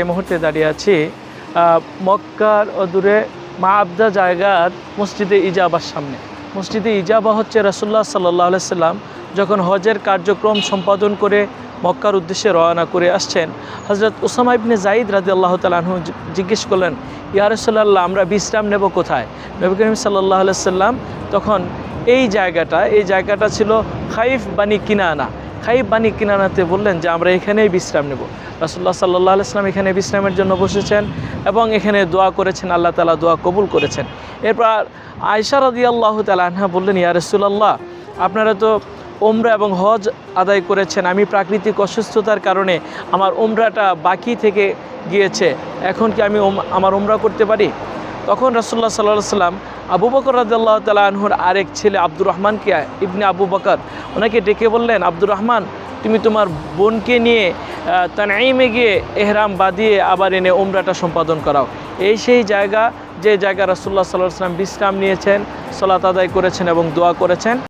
এই মুহূর্তে দাঁড়িয়ে আছি মক্কার অদূরে মা আবদা জায়গার মসজিদে ইজাবার সামনে। মসজিদে ইজাবা হচ্ছে রাসুল্লাহ সাল্লাহ সাল্লাম যখন হজের কার্যক্রম সম্পাদন করে মক্কার উদ্দেশ্যে রওনা করে আসছেন হজরত উসামা ইবনে জাইদ রাজি আল্লাহ তালাহু জিজ্ঞেস করলেন, ইয়া রাসুল্লাহ আমরা বিশ্রাম নেব কোথায়? নবী করিম সাল্লাহ সাল্লাম তখন এই জায়গাটা এই জায়গাটা ছিল খাইফ বানি কিনানা। খাইফ বানি কিনানাতে বললেন যে, আমরা এখানেই বিশ্রাম নেব। রাসুল্লাহ সাল্লাহ ইসলাম এখানে বিশ্রামের জন্য বসেছেন এবং এখানে দোয়া করেছেন, আল্লাহ তালা দোয়া কবুল করেছেন। এরপর আয়সা রদি আল্লাহ তালাহা বললেন, ইয়া রসুল্লাহ আপনারা তো ওমরা এবং হজ আদায় করেছেন। আমি প্রাকৃতিক অসুস্থতার কারণে আমার ওমরাটা বাকি থেকে গিয়েছে। এখন কি আমি আমার ওমরা করতে পারি? তখন রসুল্লাহ সাল্লাহ সাল্লাম আবু বকর রাজাল্লাহ তালা আনহুর আরেক ছেলে আব্দুর রহমানকে, ইবনে আবু বকর, ওনাকে ডেকে বললেন, আব্দুর রহমান, তুমি তোমার বোনকে নিয়ে তানাইমে গিয়ে এহরাম বাঁধিয়ে আবার এনে ওমরাটা সম্পাদন করাও। এই সেই জায়গা, যে জায়গা রাসুল্লাহ সাল্লাহ সাল্লাম বিশ্রাম নিয়েছেন, সলাত আদায় করেছেন এবং দোয়া করেছেন।